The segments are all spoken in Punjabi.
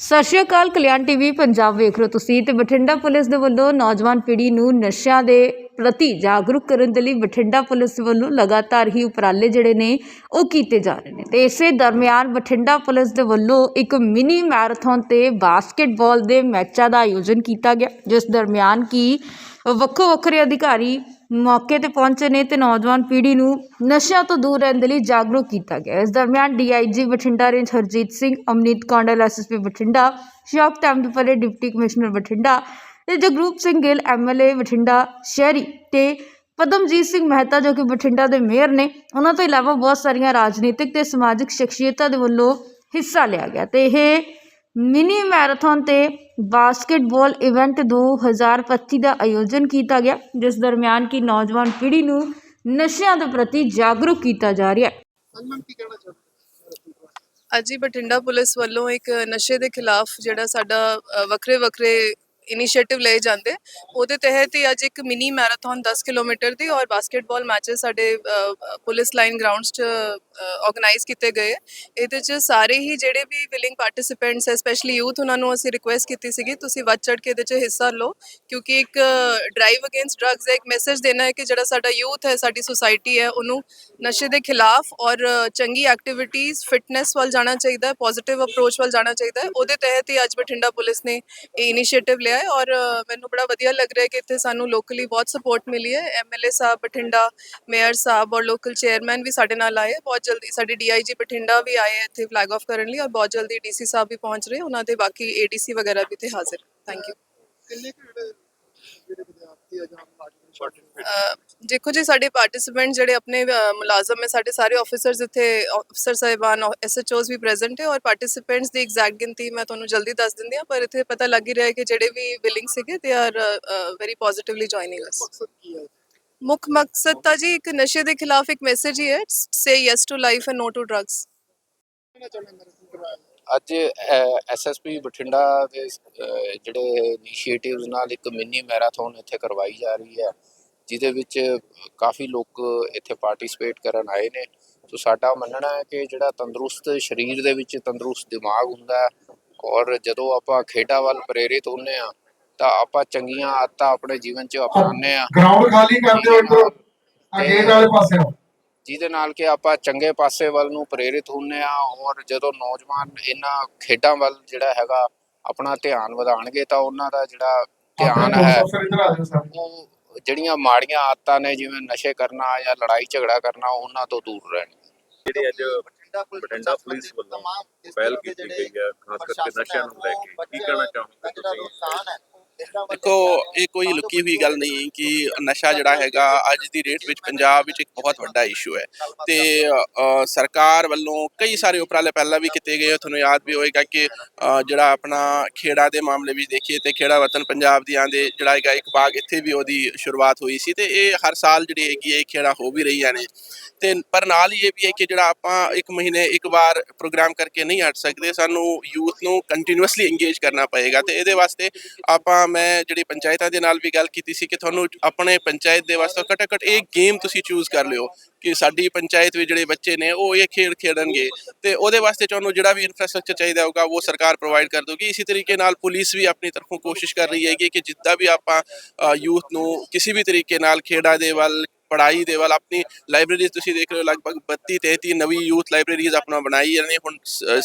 ਸਤਿ ਸ਼੍ਰੀ ਅਕਾਲ, ਕਲਿਆਣ ਟੀਵੀ, ਪੰਜਾਬ ਵੇਖ ਰਹੇ ਹੋ ਤੁਸੀਂ ਤੇ ਬਠਿੰਡਾ ਪੁਲਿਸ ਦੇ ਵੱਲੋਂ ਨੌਜਵਾਨ ਪੀੜ੍ਹੀ ਨੂੰ ਨਸ਼ਿਆਂ ਦੇ ਪ੍ਰਤੀ ਜਾਗਰੂਕ ਕਰਨ ਦੇ ਲਈ ਬਠਿੰਡਾ ਪੁਲਿਸ ਵੱਲੋਂ ਲਗਾਤਾਰ ਹੀ ਉਪਰਾਲੇ ਜਿਹੜੇ ਨੇ ਉਹ ਕੀਤੇ ਜਾ ਰਹੇ ਨੇ। ਤੇ ਇਸੇ ਦਰਮਿਆਨ ਬਠਿੰਡਾ ਪੁਲਿਸ ਦੇ ਵੱਲੋਂ ਇੱਕ ਮਿਨੀ ਮੈਰਾਥਨ ਤੇ ਬਾਸਕਟਬਾਲ ਦੇ ਮੈਚਾਂ ਦਾ ਆਯੋਜਨ ਕੀਤਾ ਗਿਆ, ਜਿਸ ਦਰਮਿਆਨ ਕੀ ਵੱਖੋ ਵੱਖਰੇ ਅਧਿਕਾਰੀ ਮੌਕੇ ਤੇ ਪਹੁੰਚੇ ਨੇ ਤੇ ਨੌਜਵਾਨ ਪੀੜ੍ਹੀ ਨੂੰ ਨਸ਼ਿਆਂ ਤੋਂ ਦੂਰ ਰਹਿਣ ਦੇ ਲਈ ਜਾਗਰੂਕ ਕੀਤਾ ਗਿਆ ਇਸ ਦਰਮਿਆਨ DIG Bathinda range Harjeet Singh, Amneet Kondal, SSP Bathinda ਸ਼ੌਕ ਟੈਂਪਲੇ ਡਿਪਟੀ ਕਮਿਸ਼ਨਰ ਬਠਿੰਡਾ ਤੇ ਜਗਰੂਪ ਸਿੰਘ ਗਿੱਲ, ਐਮਐਲਏ ਬਠਿੰਡਾ ਸ਼ਹਿਰੀ ਤੇ ਪਦਮਜੀਤ ਸਿੰਘ ਮਹਿਤਾ ਜੋ ਕਿ ਬਠਿੰਡਾ ਦੇ ਮੇਅਰ ਨੇ। ਉਹਨਾਂ ਤੋਂ ਇਲਾਵਾ ਬਹੁਤ ਸਾਰੀਆਂ ਰਾਜਨੀਤਿਕ ਤੇ ਸਮਾਜਿਕ ਸ਼ਖਸੀਅਤਾਂ ਦੇ ਵੱਲੋਂ ਹਿੱਸਾ ਲਿਆ ਗਿਆ ਤੇ ਇਹ ਮਿਨੀ ਮੈਰਾਥਨ ਤੇ ਬਾਸਕਟਬਾਲ ਇਵੈਂਟ 2025 ਦਾ ਆਯੋਜਨ ਕੀਤਾ ਗਿਆ ਜਿਸ ਦਰਮਿਆਨ ਕੀ ਨੌਜਵਾਨ ਪੀੜ੍ਹੀ ਨੂੰ ਨਸ਼ਿਆਂ ਦੇ ਪ੍ਰਤੀ ਜਾਗਰੂਕ ਕੀਤਾ ਜਾ ਰਿਹਾ ਹੈ। ਅੱਜ ਹੀ ਬਠਿੰਡਾ ਪੁਲਿਸ ਵੱਲੋਂ ਇੱਕ ਨਸ਼ੇ ਦੇ ਖਿਲਾਫ ਜਿਹੜਾ ਸਾਡਾ ਵੱਖਰੇ ਵੱਖਰੇ ਇਨੀਸ਼ੀਏਟਿਵ ਲਏ ਜਾਂਦੇ। ਉਹਦੇ ਤਹਿਤ ਹੀ ਅੱਜ ਇੱਕ ਮਿਨੀ ਮੈਰਾਥਨ 10 ਕਿਲੋਮੀਟਰ ਦੀ ਔਰ ਬਾਸਕਟਬਾਲ ਮੈਚਸ ਸਾਡੇ ਪੁਲਿਸ ਲਾਈਨ ਗਰਾਊਂਡਸ 'ਚ ਆਰਗੇਨਾਈਜ਼ ਕੀਤੇ ਗਏ। ਇਹਦੇ 'ਚ ਸਾਰੇ ਹੀ ਜਿਹੜੇ ਵੀ ਵਿਲਿੰਗ ਪਾਰਟਿਸਿਪੈਂਟਸ ਹੈ ਸਪੈਸ਼ਲੀ ਯੂਥ ਉਹਨਾਂ ਨੂੰ ਅਸੀਂ ਰਿਕੁਐਸਟ ਕੀਤੀ ਸੀਗੀ, ਤੁਸੀਂ ਵੱਧ ਚੜ ਕੇ ਇਹਦੇ 'ਚ ਹਿੱਸਾ ਲਓ। ਕਿਉਂਕਿ ਇੱਕ ਡਰਾਈਵ ਅਗੇਂਸਟ ਡਰੱਗਸ ਦਾ ਇੱਕ ਮੈਸੇਜ ਦੇਣਾ ਹੈ ਕਿ ਜਿਹੜਾ ਸਾਡਾ ਯੂਥ ਹੈ, ਸਾਡੀ ਸੁਸਾਇਟੀ ਹੈ, ਉਹਨੂੰ ਨਸ਼ੇ ਦੇ ਖਿਲਾਫ ਔਰ ਚੰਗੀ ਐਕਟੀਵਿਟੀਆਂ ਫਿਟਨੈਸ ਵੱਲ ਜਾਣਾ ਚਾਹੀਦਾ ਹੈ ਪੋਜ਼ਿਟਿਵ ਅਪਰੋਚ ਵੱਲ ਜਾਣਾ ਚਾਹੀਦਾ ਹੈ। ਉਹਦੇ ਤਹਿਤ ਹੀ ਅੱਜ ਬਠਿੰਡਾ ਪੁਲਿਸ ਨੇ ਇਹ ਇਨੀਸ਼ੀਏਟਿਵ ਲਿਆ ਹੈ ਔਰ ਮੈਨੂੰ ਬੜਾ ਵਧੀਆ ਲੱਗ ਰਿਹਾ ਹੈ ਕਿ ਇੱਥੇ ਸਾਨੂੰ ਲੋਕਲੀ ਬਹੁਤ ਸਪੋਰਟ ਮਿਲੀ ਹੈ। ਐਮਐਲਏ ਸਾਹਿਬ ਬਠਿੰਡਾ ਮੇਅਰ ਸਾਹਿਬ ਔਰ ਲੋਕਲ ਚੇਅਰਮੈਨ ਵੀ ਸਾਡੇ ਨਾਲ ਆਏ। ਬਹੁਤ ਜਲਦੀ ਸਾਡੀ ਡੀਆਈਜੀ ਬਠਿੰਡਾ ਵੀ ਆਏ ਇੱਥੇ ਫਲੈਗ ਆਫ ਕਰਨ ਲਈ ਔਰ ਬਹੁਤ ਜਲਦੀ ਡੀਸੀ ਸਾਹਿਬ ਵੀ ਪਹੁੰਚ ਰਹੇ। ਉਹਨਾਂ ਦੇ ਬਾਕੀ ਏਡੀਸੀ ਵਗੈਰਾ ਵੀ ਤੇ ਹਾਜ਼ਰ। ਥੈਂਕ ਯੂ ਕਿੰਨੇ ਕੁ ਜਿਹੜੇ ਜਿਹੜੇ ਵਿਦਿਆਰਥੀ ਆ ਜਾਂ ਪਾਰਟਿਸਪੇਟ ਅਹ ਦੇਖੋ ਜੀ ਸਾਡੇ ਪਾਰਟਿਸਿਪੈਂਟ ਜਿਹੜੇ ਆਪਣੇ ਮੁਲਾਜ਼ਮ ਹੈ ਸਾਡੇ ਸਾਰੇ ਆਫੀਸਰਸ ਇੱਥੇ ਅਫਸਰ ਸਾਹਿਬਾਨ ਐਸਐਚਓਜ਼ ਵੀ ਪ੍ਰੈਜ਼ੈਂਟ ਹੈ ਔਰ ਪਾਰਟਿਸਿਪੈਂਟਸ ਦੀ ਐਗਜ਼ੈਕਟ ਗਿਣਤੀ ਮੈਂ ਤੁਹਾਨੂੰ ਜਲਦੀ ਦੱਸ ਦਿੰਦੀ ਹਾਂ ਪਰ ਇੱਥੇ ਪਤਾ ਲੱਗ ਹੀ ਰਿਹਾ ਹੈ ਕਿ ਜਿਹੜੇ ਵੀ ਵਿਲਿੰਗ ਸੀਗੇ they are very positively joining us ਮੁੱਖ ਮਕਸਦ ਤਾਂ ਜੀ ਇੱਕ ਨਸ਼ੇ ਦੇ ਖਿਲਾਫ ਇੱਕ ਮੈਸੇਜ ਹੀ ਹੈ say yes to life and no to drugs ਅੱਜ ਐਸਐਸਪੀ ਬਠਿੰਡਾ ਦੇ ਜਿਹੜੇ ਇਨੀਸ਼ੀਏਟਿਵਸ ਨਾਲ ਇੱਕ ਮਿੰਨੀ ਮੈਰਾਥਨ ਇੱਥੇ ਕਰਵਾਈ ਜਾ ਰਹੀ ਹੈ। ਜਿਹਦੇ ਵਿੱਚ ਕਾਫੀ ਲੋਕ ਇੱਥੇ ਪਾਰਟਿਸਿਪੇਟ ਕਰਨ ਆਏ ਨੇ। ਸੋ ਸਾਡਾ ਮੰਨਣਾ ਹੈ ਕਿ ਜਿਹੜਾ ਤੰਦਰੁਸਤ ਸਰੀਰ ਦੇ ਵਿੱਚ ਤੰਦਰੁਸਤ ਦਿਮਾਗ ਹੁੰਦਾ ਹੈ ਔਰ ਜਦੋਂ ਆਪਾਂ ਖੇਡਾਂ ਵੱਲ ਪ੍ਰੇਰਿਤ ਹੁੰਨੇ ਆ ਤਾਂ ਆਪਾਂ ਚੰਗੀਆਂ ਆਦਤਾਂ ਆਪਣੇ ਜੀਵਨ 'ਚ ਅਪਣਾਉਂਦੇ ਆ ਗਰਾਊਂਡ ਖਾਲੀ ਕਰ ਦਿਓ ਆ ਗੇਟ ਵਾਲੇ ਪਾਸੇ ਜਿਹਦੇ ਨਾਲ ਕਿ ਆਪਾਂ ਚੰਗੇ ਪਾਸੇ ਵੱਲ ਨੂੰ ਪ੍ਰੇਰਿਤ ਹੁੰਨੇ ਆ ਔਰ ਜਦੋਂ ਨੌਜਵਾਨ ਇਹਨਾਂ ਖੇਡਾਂ ਵੱਲ ਜਿਹੜਾ ਹੈਗਾ ਆਪਣਾ ਧਿਆਨ ਵਧਾਣਗੇ ਤਾਂ ਉਹਨਾਂ ਦਾ ਜਿਹੜਾ ਧਿਆਨ ਹੈ ਉਹ ਜਿਹੜੀਆਂ ਮਾੜੀਆਂ ਆਦਤਾਂ ਨੇ ਜਿਵੇਂ ਨਸ਼ੇ ਕਰਨਾ ਜਾਂ ਲੜਾਈ ਝਗੜਾ ਕਰਨਾ ਉਹਨਾਂ ਤੋਂ ਦੂਰ ਰਹਿਣ। ਜਿਹੜੀ ਅੱਜ ਬਠਿੰਡਾ ਪੁਲਿਸ ਵੱਲੋਂ ਪਹਿਲ ਕੀਤੀ ਗਈ ਹੈ ਖਾਸ ਕਰਕੇ ਨਸ਼ਿਆਂ ਨੂੰ ਲੈ ਕੇ। ਕੀ ਕਹਿਣਾ ਚਾਹੋਗੇ ਤੁਸੀਂ? ਦੇਖੋ ਇਹ ਕੋਈ ਲੁਕੀ ਹੋਈ ਗੱਲ ਨਹੀਂ ਕਿ ਨਸ਼ਾ ਜਿਹੜਾ ਹੈਗਾ ਅੱਜ ਦੀ ਡੇਟ ਵਿੱਚ ਪੰਜਾਬ ਵਿੱਚ ਇੱਕ ਬਹੁਤ ਵੱਡਾ ਇਸ਼ੂ ਹੈ। ਤੇ ਅ, ਸਰਕਾਰ ਵੱਲੋਂ ਕਈ ਸਾਰੇ ਉਪਰਾਲੇ ਪਹਿਲਾਂ ਵੀ ਕੀਤੇ ਗਏ ਤੁਹਾਨੂੰ ਯਾਦ ਵੀ ਹੋਏਗਾ ਕਿ ਅ, ਜਿਹੜਾ ਆਪਣਾ ਖੇੜਾ ਦੇ ਮਾਮਲੇ ਵਿੱਚ ਦੇਖੀਏ ਤੇ ਖੇੜਾ ਵਤਨ ਪੰਜਾਬ ਦੀਆਂ ਦੇ ਜਿਹੜਾ ਹੈਗਾ ਇੱਕ ਬਾਗ ਇੱਥੇ ਵੀ ਉਹਦੀ ਸ਼ੁਰੂਆਤ ਹੋਈ ਸੀ ਤੇ ਇਹ ਹਰ ਸਾਲ ਜਿਹੜੀ ਹੈਗੀ ਹੈ ਇਹ ਖੇੜਾ ਹੋ ਵੀ ਰਹੀਆਂ ਨੇ। ਤੇ ਪਰ ਨਾਲ ਹੀ ਇਹ ਵੀ ਹੈ ਕਿ ਜਿਹੜਾ ਆਪਾਂ ਇੱਕ ਮਹੀਨੇ ਇੱਕ ਵਾਰ ਪ੍ਰੋਗਰਾਮ ਕਰਕੇ ਨਹੀਂ ਹਟ ਸਕਦੇ ਸਾਨੂੰ ਯੂਥ ਨੂੰ ਕੰਟੀਨਿਊਸਲੀ ਇੰਗੇਜ ਕਰਨਾ ਪਏਗਾ ਤੇ ਇਹਦੇ ਵਾਸਤੇ ਆਪਾਂ ਮੈਂ ਜਿਹੜੀ ਪੰਚਾਇਤਾਂ ਦੇ ਨਾਲ ਵੀ ਗੱਲ ਕੀਤੀ ਸੀ ਕਿ ਤੁਹਾਨੂੰ ਆਪਣੇ ਪੰਚਾਇਤ ਦੇ ਵਾਸਤੇ ਘੱਟੋ ਘੱਟ ਇਹ ਗੇਮ ਤੁਸੀਂ ਚੂਜ਼ ਕਰ ਲਿਓ ਕਿ ਸਾਡੀ ਪੰਚਾਇਤ ਵਿੱਚ ਜਿਹੜੇ ਬੱਚੇ ਨੇ ਉਹ ਇਹ ਖੇਡ ਖੇਡਣਗੇ ਤੇ ਉਹਦੇ ਵਾਸਤੇ ਤੁਹਾਨੂੰ ਜਿਹੜਾ ਵੀ ਇਨਫਰਾਸਟ੍ਰਕਚਰ ਚਾਹੀਦਾ ਹੋਗਾ ਉਹ ਸਰਕਾਰ ਪ੍ਰੋਵਾਈਡ ਕਰ ਦੋਗੀ ਇਸੇ ਤਰੀਕੇ ਨਾਲ ਪੁਲਿਸ ਵੀ ਆਪਣੀ ਤਰਫੋਂ ਕੋਸ਼ਿਸ਼ ਕਰ ਰਹੀ ਹੈਗੀ ਕਿ ਜਿੱਦਾਂ ਵੀ ਆਪਾਂ ਯੂਥ ਨੂੰ ਕਿਸੇ ਵੀ ਤਰੀਕੇ ਨਾਲ ਖੇਡਾਂ ਦੇ ਵੱਲ, ਪੜ੍ਹਾਈ ਦੇ ਵੱਲ ਆਪਣੀ ਲਾਇਬ੍ਰੇਰੀਜ਼ ਤੁਸੀਂ ਦੇਖ ਰਹੇ ਹੋ, ਲਗਭਗ 32 33 ਨਵੀਂ ਯੂਥ ਲਾਇਬ੍ਰੇਰੀਜ਼ ਆਪਣਾ ਬਣਾਈ ਜਾਂਦੇ ਹੁਣ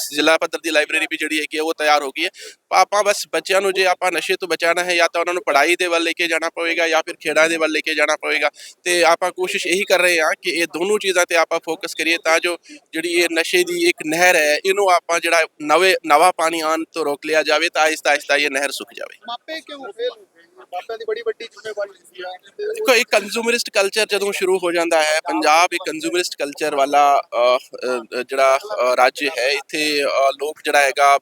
ਜ਼ਿਲ੍ਹਾ ਪੱਧਰ ਦੀ ਲਾਇਬ੍ਰੇਰੀ ਵੀ ਜਿਹੜੀ ਹੈਗੀ ਹੈ ਉਹ ਤਿਆਰ ਹੋ ਗਈ ਹੈ। ਆਪਾਂ ਬਸ ਬੱਚਿਆਂ ਨੂੰ ਜੇ ਆਪਾਂ ਨਸ਼ੇ ਤੋਂ ਬਚਾਉਣਾ ਹੈ ਜਾਂ ਤਾਂ ਉਹਨਾਂ ਨੂੰ ਪੜ੍ਹਾਈ ਦੇ ਵੱਲ ਲੈ ਕੇ ਜਾਣਾ ਪਵੇਗਾ ਜਾਂ ਫਿਰ ਖੇਡਾਂ ਦੇ ਵੱਲ ਲੈ ਕੇ ਜਾਣਾ ਪਵੇਗਾ ਤੇ ਆਪਾਂ ਕੋਸ਼ਿਸ਼ ਇਹੀ ਕਰ ਰਹੇ ਹਾਂ ਕਿ ਇਹ ਦੋਨੋਂ ਚੀਜ਼ਾਂ ਤੇ ਆਪਾਂ ਫੋਕਸ ਕਰੀਏ ਤਾਂ ਜੋ ਜਿਹੜੀ ਇਹ ਨਸ਼ੇ ਦੀ ਇੱਕ ਨਹਿਰ ਹੈ ਇਹਨੂੰ ਆਪਾਂ ਜਿਹੜਾ ਨਵੇਂ ਨਵਾਂ ਪਾਣੀ ਆਉਣ ਤੋਂ ਰੋਕ ਲਿਆ ਜਾਵੇ ਤਾਂ ਆਹਿਸਤਾ ਆਹਿਸਤਾ ਇਹ ਨਹਿਰ ਸੁੱਕ ਜਾਵੇ। ਮਾਪੇ ਕਿਉਂ ਫੇਲ ਮਾਪਿਆਂ ਦੀ ਬੜੀ ਵੱਡੀ ਜ਼ਿੰਮੇਵਾਰੀ ਹੁੰਦੀ ਹੈ ਇੱਕ ਕੰਜ਼ੂਮਰਿਸਟ ਕਲਚਰ ਜਦੋਂ ਸ਼ੁਰੂ ਹੋ ਜਾਂਦਾ ਹੈ ਪੰਜਾਬ ਇੱਕ ਕੰਜ਼ੂਮਰਿਸਟ ਕਲਚਰ ਵਾਲਾ ਜਿਹੜਾ ਰਾਜ ਹੈ ਇੱਥੇ ਲੋਕ ਜਿਹੜਾ ਹੈਗਾ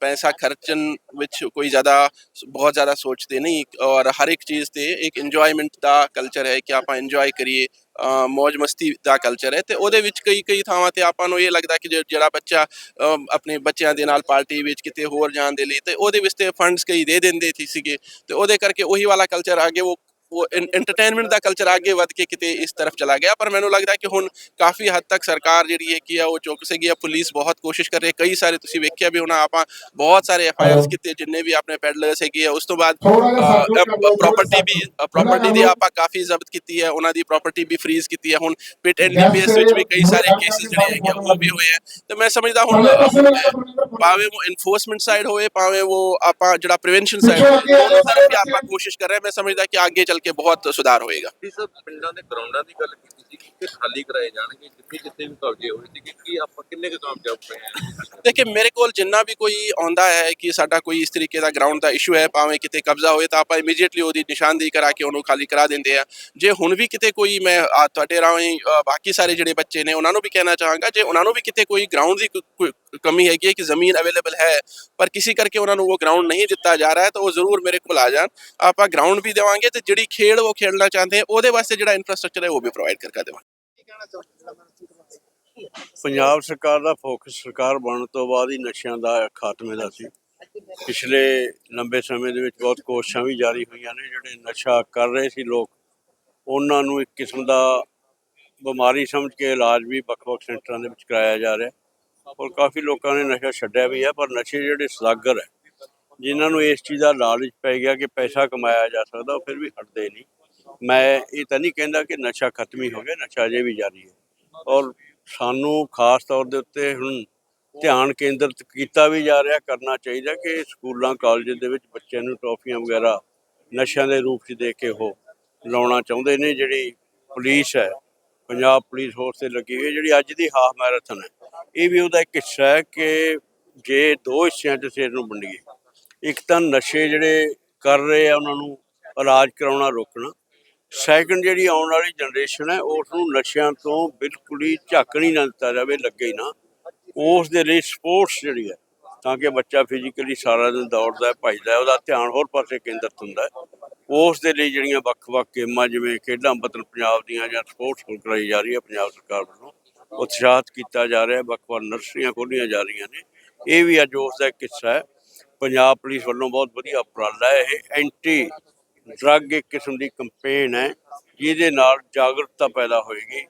ਪੈਸਾ ਖਰਚਣ ਵਿੱਚ ਕੋਈ ਜ਼ਿਆਦਾ ਬਹੁਤ ਜ਼ਿਆਦਾ ਸੋਚਦੇ ਨਹੀਂ ਔਰ ਹਰ ਇੱਕ ਚੀਜ਼ ਤੇ ਇੱਕ ਇੰਜੋਇਮੈਂਟ ਦਾ ਕਲਚਰ ਹੈ ਕਿ ਆਪਾਂ ਇੰਜੋਏ ਕਰੀਏ ਅ, ਮौज ਮਸਤੀ ਦਾ ਕਲਚਰ ਹੈ ਤੇ ਉਹਦੇ ਵਿੱਚ ਕਈ ਕਈ ਥਾਵਾਂ ਤੇ ਆਪਾਂ ਨੂੰ ਇਹ ਲੱਗਦਾ ਕਿ ਜਿਹੜਾ ਬੱਚਾ ਆਪਣੇ ਬੱਚਿਆਂ ਦੇ ਨਾਲ ਪਾਰਟੀ ਵਿੱਚ ਕਿਤੇ ਹੋਰ ਜਾਣ ਦੇ ਲਈ ਤੇ ਉਹਦੇ ਵਿੱਚ ਤੇ ਫੰਡਸ ਕਈ ਦੇ ਦਿੰਦੇ ਸੀਗੇ ਤੇ ਉਹਦੇ ਕਰਕੇ ਉਹੀ ਵਾਲਾ ਕਲਚਰ ਅੱਗੇ ਉਹ ਉਹ ਐਂਟਰਟੇਨਮੈਂਟ ਦਾ ਕਲਚਰ ਅੱਗੇ ਵੱਧ ਕੇ ਕਿਤੇ ਇਸ ਤਰਫ ਚਲਾ ਗਿਆ ਪਰ ਮੈਨੂੰ ਲੱਗਦਾ ਕਿ ਹੁਣ ਕਾਫੀ ਹੱਦ ਤੱਕ ਸਰਕਾਰ ਜਿਹੜੀ ਹੈ ਕੀ ਉਹ ਚੌਕਸ ਹੈਗੀ ਆ ਪੁਲਿਸ ਬਹੁਤ ਕੋਸ਼ਿਸ਼ ਕਰ ਰਹੀ ਹੈ। ਕਈ ਸਾਰੇ ਤੁਸੀਂ ਵੇਖਿਆ ਵੀ ਹੋਣਾ ਆਪਾਂ ਬਹੁਤ ਸਾਰੇ ਐਫ ਆਈ ਆਰਸ ਕੀਤੇ ਜਿੰਨੇ ਵੀ ਆਪਣੇ ਪੈਡਲਰਸ ਹੈਗੇ ਆ ਉਸ ਤੋਂ ਬਾਅਦ ਪ੍ਰਾਪਰਟੀ ਵੀ ਪ੍ਰਾਪਰਟੀ ਦੀ ਆਪਾਂ ਕਾਫੀ ਜ਼ਬਤ ਕੀਤੀ ਹੈ ਉਹਨਾਂ ਦੀ ਪ੍ਰਾਪਰਟੀ ਵੀ ਫ੍ਰੀਜ਼ ਕੀਤੀ ਹੈ। ਹੁਣ ਪਿਟ ਐਨਡੀਪੀਐਸ ਵਿੱਚ ਵੀ ਕਈ ਸਾਰੇ ਕੇਸਿਸ ਜਿਹੜੇ ਹੈਗੇ ਉਹ ਵੀ ਹੋਏ ਆ। ਤੇ ਮੈਂ ਸਮਝਦਾ ਹੁਣ ਭਾਵੇਂ ਉਹ ਇਨਫੋਰਸਮੈਂਟ ਸਾਈਡ ਹੋਵੇ ਭਾਵੇਂ ਉਹ ਆਪਾਂ ਜਿਹੜਾ ਪ੍ਰੀਵੈਂਸ਼ਨ ਸਾਈਡ ਹੋਵੇ ਦੋਨੋਂ ਤਰਫ ਹੀ ਆਪਾਂ ਕੋਸ਼ਿਸ਼ ਕਰ ਰਹੇ ਹਾਂ। ਮੈਂ ਸਮਝਦਾ ਕਿ ਅੱਗੇ ਚੱਲ ਕੇ ਬਹੁਤ ਸੁਧਾਰ ਹੋਏਗਾ। ਇਸ ਪਿੰਡਾਂ ਦੇ ਗਰਾਊਂਡਾਂ ਦੀ ਗੱਲ ਕੀਤੀ ਸੀ ਕਿ ਖਾਲੀ ਕਰਾਏ ਜਾਣਗੇ ਜਿੱਥੇ ਜਿੱਥੇ ਵੀ ਕਬਜ਼ੇ ਹੋਏ ਸੀ ਕਿ ਕੀ ਆਪਾਂ ਕਿੰਨੇ ਕੁ ਕਾਮਯਾਬ ਪਏ ਹਾਂ ਦੇਖੇ ਮੇਰੇ ਕੋਲ ਜਿੰਨਾ ਵੀ ਕੋਈ ਆਉਂਦਾ ਹੈ ਕਿ ਸਾਡਾ ਕੋਈ ਇਸ ਤਰੀਕੇ ਦਾ ਗਰਾਊਂਡ ਦਾ ਇਸ਼ੂ ਹੈ ਭਾਵੇਂ ਕਿਤੇ ਕਬਜ਼ਾ ਹੋਏ ਤਾਂ ਆਪਾਂ ਇਮੀਡੀਏਟਲੀ ਉਹਦੀ ਨਿਸ਼ਾਨਦੇਹੀ ਕਰਾ ਕੇ ਉਹਨੂੰ ਖਾਲੀ ਕਰਾ ਦਿੰਦੇ ਆ। ਜੇ ਹੁਣ ਵੀ ਕਿਤੇ ਕੋਈ ਮੈਂ ਤੁਹਾਡੇ ਰਾਹੀਂ ਬਾਕੀ ਸਾਰੇ ਜਿਹੜੇ ਬੱਚੇ ਨੇ ਉਹਨਾਂ ਨੂੰ ਵੀ ਕਹਿਣਾ ਚਾਹਾਂਗਾ ਜੇ ਉਹਨਾਂ ਨੂੰ ਵੀ ਕਿਤੇ ਕੋਈ ਗਰਾਊਂਡ ਦੀ ਕਮੀ ਹੈਗੀ ਹੈ ਕਿ ਜ਼ਮੀਨ ਅਵੇਲੇਬਲ ਹੈ, ਪਰ ਕਿਸੇ ਕਰਕੇ ਉਹਨਾਂ ਨੂੰ ਉਹ ਗਰਾਊਂਡ ਨਹੀਂ ਦਿੱਤਾ ਜਾ ਰਿਹਾ ਹੈ, ਤਾਂ ਉਹ ਜ਼ਰੂਰ ਮੇਰੇ ਕੋਲ ਆ ਜਾਣ। ਆਪਾਂ ਗਰਾਊਂਡ ਵੀ ਦੇਵਾਂਗੇ ਤੇ ਜਿਹੜੀ ਖੇਡ ਉਹ ਖੇਡਣਾ ਚਾਹੁੰਦੇ ਉਹਦੇ ਵਾਸਤੇ ਜਿਹੜਾ ਇਨਫਰਾਸਟ੍ਰਕਚਰ ਹੈ, ਉਹ ਵੀ ਪ੍ਰੋਵਾਈਡ ਕਰਕੇ ਦੇਵਾਂਗੇ। ਪੰਜਾਬ ਸਰਕਾਰ ਦਾ ਫੋਕਸ ਸਰਕਾਰ ਬਣਨ ਤੋਂ ਬਾਅਦ ਹੀ ਨਸ਼ਿਆਂ ਦਾ ਖਾਤਮੇ ਦਾ ਸੀ। ਪਿਛਲੇ ਲੰਬੇ ਸਮੇਂ ਦੇ ਵਿੱਚ ਬਹੁਤ ਕੋਸ਼ਿਸ਼ਾਂ ਵੀ ਜਾਰੀ ਹੋਈਆਂ ਨੇ, ਜਿਹੜੇ ਨਸ਼ਾ ਕਰ ਰਹੇ ਸੀ ਲੋਕ, ਉਹਨਾਂ ਨੂੰ ਇੱਕ ਕਿਸਮ ਦਾ ਬਿਮਾਰੀ ਸਮਝ ਕੇ ਇਲਾਜ ਵੀ ਵੱਖ-ਵੱਖ ਸੈਂਟਰਾਂ ਦੇ ਵਿੱਚ ਕਰਾਇਆ ਜਾ ਰਿਹਾ ਔਰ ਕਾਫੀ ਲੋਕਾਂ ਨੇ ਨਸ਼ਾ ਛੱਡਿਆ ਵੀ ਹੈ, ਪਰ ਨਸ਼ੇ ਜਿਹੜੇ ਸਦਾਗਰ ਹੈ, ਜਿਨ੍ਹਾਂ ਨੂੰ ਇਸ ਚੀਜ਼ ਦਾ ਲਾਲਚ ਪੈ ਗਿਆ ਕਿ ਪੈਸਾ ਕਮਾਇਆ ਜਾ ਸਕਦਾ, ਉਹ ਫਿਰ ਵੀ ਹਟਦੇ ਨਹੀਂ। ਮੈਂ ਇਹ ਤਾਂ ਨਹੀਂ ਕਹਿੰਦਾ ਕਿ ਨਸ਼ਾ ਖਤਮ ਹੀ ਹੋ ਗਿਆ, ਨਸ਼ਾ ਅਜੇ ਵੀ ਜਾਰੀ ਹੈ। ਔਰ ਸਾਨੂੰ ਖਾਸ ਤੌਰ ਦੇ ਉੱਤੇ ਹੁਣ ਧਿਆਨ ਕੇਂਦਰਿਤ ਕੀਤਾ ਵੀ ਜਾ ਰਿਹਾ, ਕਰਨਾ ਚਾਹੀਦਾ ਕਿ ਸਕੂਲਾਂ, ਕਾਲਜਾਂ ਦੇ ਵਿੱਚ ਬੱਚਿਆਂ ਨੂੰ ਟੌਫੀਆਂ ਵਗੈਰਾ ਨਸ਼ਿਆਂ ਦੇ ਰੂਪ 'ਚ ਦੇ ਕੇ ਉਹ ਲਾਉਣਾ ਚਾਹੁੰਦੇ ਨੇ, ਜਿਹੜੀ ਪੁਲਿਸ ਹੈ, ਪੰਜਾਬ ਪੁਲਿਸ ਫੋਰਸ ਤੇ ਲੱਗੀ ਹੋਈ ਜਿਹੜੀ ਅੱਜ ਦੀ ਹਾਫ ਮੈਰਾਥਨ ਹੈ। ਇਹ ਵੀ ਉਹਦਾ ਇੱਕ ਹਿੱਸਾ ਹੈ ਕਿ ਜੇ ਦੋ ਹਿੱਸਿਆਂ 'ਚ ਸਿਰ ਨੂੰ ਵੰਡੀਏ, ਇੱਕ ਤਾਂ ਨਸ਼ੇ ਜਿਹੜੇ ਕਰ ਰਹੇ ਆ ਉਹਨਾਂ ਨੂੰ ਇਲਾਜ ਕਰਾਉਣਾ ਰੋਕਣਾ ਸੈਕੰਡ ਜਿਹੜੀ ਆਉਣ ਵਾਲੀ ਜਨਰੇਸ਼ਨ ਹੈ, ਉਸ ਨੂੰ ਨਸ਼ਿਆਂ ਤੋਂ ਬਿਲਕੁਲ ਹੀ ਝੱਕ ਨਹੀਂ ਨਾ ਦਿੱਤਾ ਜਾਵੇ, ਲੱਗੇ ਹੀ ਨਾ। ਉਸ ਦੇ ਲਈ ਸਪੋਰਟਸ ਜਿਹੜੀ ਹੈ, ਤਾਂ ਕਿ ਬੱਚਾ ਫਿਜ਼ੀਕਲੀ ਸਾਰਾ ਦਿਨ ਦੌੜਦਾ ਭੱਜਦਾ ਉਹਦਾ ਧਿਆਨ ਹੋਰ ਪਾਸੇ ਕੇਂਦਰਿਤ ਹੁੰਦਾ ਉਸ ਦੇ ਲਈ ਜਿਹੜੀਆਂ ਵੱਖ-ਵੱਖ ਗੇਮਾਂ ਜਿਵੇਂ ਖੇਡਾਂ ਬਦਲ ਪੰਜਾਬ ਦੀਆਂ ਜਾਂ ਸਪੋਰਟਸ ਸਕੂਲ ਕਰਾਈ ਜਾ ਰਹੀ ਹੈ, ਪੰਜਾਬ ਸਰਕਾਰ ਵੱਲੋਂ ਉਤਸ਼ਾਹਤ ਕੀਤਾ ਜਾ ਰਿਹਾ ਵੱਖ-ਵੱਖ ਨਰਸਰੀਆਂ ਖੋਲ੍ਹੀਆਂ ਜਾ ਰਹੀਆਂ ਨੇ। ਇਹ ਵੀ ਅੱਜ ਉਸ ਦਾ ਇੱਕ ਹਿੱਸਾ ਹੈ। ਪੰਜਾਬ ਪੁਲਿਸ ਵੱਲੋਂ ਬਹੁਤ ਵਧੀਆ ਉਪਰਾਲਾ ਹੈ। ਇਹ ਐਂਟੀ ਡਰੱਗ ਇੱਕ ਕਿਸਮ ਦੀ ਕੰਪੇਨ ਹੈ, ਜਿਹਦੇ ਨਾਲ ਜਾਗਰੂਕਤਾ ਪੈਦਾ ਹੋਏਗੀ।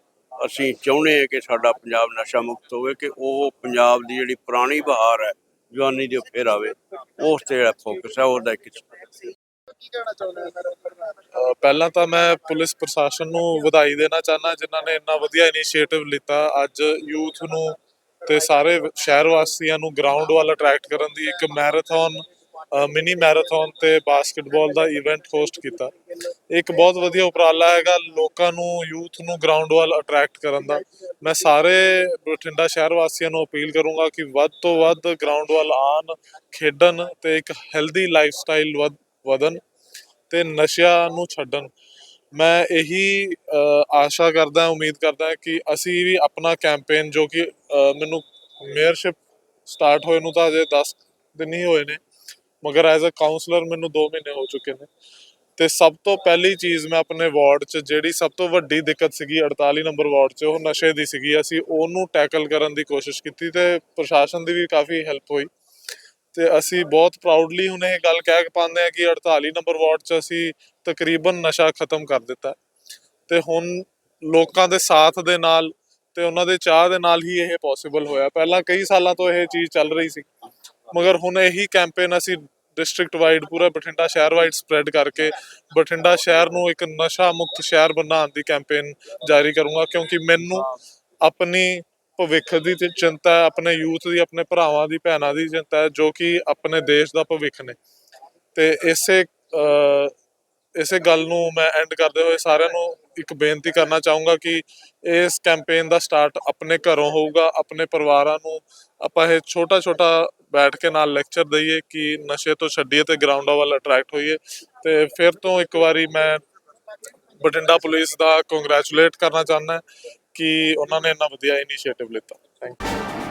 ਅਸੀਂ ਚਾਹੁੰਦੇ ਹਾਂ ਕਿ ਸਾਡਾ ਪੰਜਾਬ ਨਸ਼ਾ ਮੁਕਤ ਹੋਵੇ, ਕਿ ਉਹ ਪੰਜਾਬ ਦੀ ਜਿਹੜੀ ਪੁਰਾਣੀ ਬਹਾਰ ਹੈ, ਜਵਾਨੀ ਦੇ ਉਹ ਫੇਰ ਆਵੇ। ਉਸ ਤੇ ਜਿਹੜਾ ਫੋਕਸ ਹੈ, ਉਹਦਾ ਇੱਕ ਕੀ ਕਹਿਣਾ ਚਾਹੁੰਦੇ ਅ, ਪਹਿਲਾਂ ਤਾਂ ਮੈਂ ਪੁਲਿਸ ਪ੍ਰਸ਼ਾਸਨ ਨੂੰ ਵਧਾਈ ਦੇਣਾ ਚਾਹਨਾ ਜਿਨ੍ਹਾਂ ਨੇ ਇੰਨਾ ਵਧੀਆ ਇਨੀਸ਼ੀਏਟਿਵ ਲਿੱਤਾ। ਅੱਜ ਯੂਥ ਨੂੰ ਤੇ ਸਾਰੇ ਸ਼ਹਿਰ ਵਾਸੀਆਂ ਨੂੰ ਗਰਾਊਂਡ ਵੱਲ ਅਟਰੈਕਟ ਕਰਨ ਦੀ ਇੱਕ ਮੈਰਾਥਨ ਮਿਨੀ ਮੈਰਾਥਨ ਤੇ ਬਾਸਕਟਬਾਲ ਦਾ ਇਵੈਂਟ ਹੋਸਟ ਕੀਤਾ। ਇੱਕ ਬਹੁਤ ਵਧੀਆ ਉਪਰਾਲਾ ਹੈਗਾ ਲੋਕਾਂ ਨੂੰ ਯੂਥ ਨੂੰ ਗਰਾਊਂਡ ਵੱਲ ਅਟਰੈਕਟ ਕਰਨ ਦਾ। ਮੈਂ ਸਾਰੇ ਬਠਿੰਡਾ ਸ਼ਹਿਰ ਵਾਸੀਆਂ ਨੂੰ ਅਪੀਲ ਕਰੂੰਗਾ ਕਿ ਵੱਧ ਤੋਂ ਵੱਧ ਗਰਾਊਂਡ ਵੱਲ ਆਣ ਖੇਡਣ ਤੇ ਇੱਕ ਹੈਲਦੀ ਲਾਈਫ ਸਟਾਈਲ ਵੱਧ ਵਧਣ ਤੇ ਨਸ਼ਿਆਂ ਨੂੰ ਛੱਡਣ। ਮੈਂ ਇਹੀ ਆਸ਼ਾ ਕਰਦਾ, ਉਮੀਦ ਕਰਦਾ ਕਿ ਅਸੀਂ ਵੀ ਆਪਣਾ ਕੈਂਪੇਨ ਜੋ ਕਿ ਮੈਨੂੰ ਮੇਅਰਸ਼ਿਪ ਸਟਾਰਟ ਹੋਏ ਨੂੰ ਤਾਂ ਅਜੇ 10 ਦਿਨ ਹੀ ਹੋਏ ਨੇ, ਮਗਰ ਐਜ਼ ਅ ਕਾਉਂਸਲਰ ਮੈਨੂੰ 2 ਮਹੀਨੇ ਹੋ ਚੁੱਕੇ ਨੇ। ਤੇ ਸਭ ਤੋਂ ਪਹਿਲੀ ਚੀਜ਼ ਮੈਂ ਆਪਣੇ ਵਾਰਡ 'ਚ, ਜਿਹੜੀ ਸਭ ਤੋਂ ਵੱਡੀ ਦਿੱਕਤ ਸੀਗੀ 48 ਨੰਬਰ ਵਾਰਡ 'ਚ, ਉਹ ਨਸ਼ੇ ਦੀ ਸੀਗੀ। ਅਸੀਂ ਉਹਨੂੰ ਟੈਕਲ ਕਰਨ ਦੀ ਕੋਸ਼ਿਸ਼ ਕੀਤੀ ਤੇ ਪ੍ਰਸ਼ਾਸਨ ਦੀ ਵੀ ਕਾਫੀ ਹੈਲਪ ਹੋਈ। ਤੇ ਅਸੀਂ ਬਹੁਤ ਪ੍ਰਾਊਡਲੀ ਹੁਣ ਇਹ ਗੱਲ ਕਹਿ ਪਾਉਂਦੇ ਆ ਕਿ 48 ਨੰਬਰ ਵਾਰਡ 'ਚ ਅਸੀਂ ਤਕਰੀਬਨ ਨਸ਼ਾ ਖਤਮ ਕਰ ਦਿੱਤਾ ਹੈ। ਤੇ ਹੁਣ ਲੋਕਾਂ ਦੇ ਸਾਥ ਦੇ ਨਾਲ ਤੇ ਉਹਨਾਂ ਦੇ ਚਾਹ ਦੇ ਨਾਲ ਹੀ ਇਹ ਪੋਸੀਬਲ ਹੋਇਆ। ਪਹਿਲਾਂ ਕਈ ਸਾਲਾਂ ਤੋਂ ਇਹ ਚੀਜ਼ ਚੱਲ ਰਹੀ ਸੀ। ਮਗਰ ਹੁਣ ਇਹੀ ਕੈਂਪੇਨ ਅਸੀਂ ਡਿਸਟ੍ਰਿਕਟ ਵਾਈਡ ਪੂਰਾ ਬਠਿੰਡਾ ਸ਼ਹਿਰ ਵਾਈਡ ਸਪਰੈਡ ਕਰਕੇ ਬਠਿੰਡਾ ਸ਼ਹਿਰ ਨੂੰ ਇੱਕ ਨਸ਼ਾ ਮੁਕਤ ਸ਼ਹਿਰ ਬਣਾਉਣ ਦੀ ਕੈਂਪੇਨ ਜਾਰੀ ਕਰੂੰਗਾ। ਕਿਉਂਕਿ ਮੈਨੂੰ ਆਪਣੀ ਭਵਿੱਖ ਦੀ ਤੇ ਚਿੰਤਾ ਹੈ ਆਪਣੇ ਯੂਥ ਦੀ, ਆਪਣੇ ਭਰਾਵਾਂ ਦੀ, ਭੈਣਾਂ ਦੀ ਚਿੰਤਾ ਹੈ, ਜੋ ਕਿ ਆਪਣੇ ਦੇਸ਼ ਦਾ ਭਵਿੱਖ ਨੇ। ਤੇ ਇਸੇ ਇਸੇ ਗੱਲ ਨੂੰ ਮੈਂ ਐਂਡ ਕਰਦੇ ਹੋਏ ਸਾਰਿਆਂ ਨੂੰ ਇੱਕ ਬੇਨਤੀ ਕਰਨਾ ਚਾਹੂੰਗਾ ਕਿ ਇਸ ਕੈਂਪੇਨ ਦਾ ਸਟਾਰਟ ਆਪਣੇ ਘਰੋਂ ਹੋਊਗਾ, ਆਪਣੇ ਪਰਿਵਾਰਾਂ ਨੂੰ ਆਪਾਂ ਇਹ ਛੋਟਾ ਛੋਟਾ ਬੈਠ ਕੇ ਨਾਲ ਲੈਕਚਰ ਦਈਏ ਕਿ ਨਸ਼ੇ ਤੋਂ ਛੱਡੀਏ ਤੇ ਗਰਾਊਂਡਾਂ ਵੱਲ ਅਟਰੈਕਟ ਹੋਈਏ। ਤੇ ਫਿਰ ਤੋਂ ਇੱਕ ਵਾਰੀ ਮੈਂ ਬਠਿੰਡਾ ਪੁਲਿਸ ਦਾ ਕੰਗ੍ਰੈਚੁਲੇਟ ਕਰਨਾ ਚਾਹੁੰਦਾ। ਕਿ ਉਹਨਾਂ ਨੇ ਇੰਨਾ ਵਧੀਆ ਇਨੀਸ਼ੀਏਟਿਵ ਲਿੱਤਾ। Thank you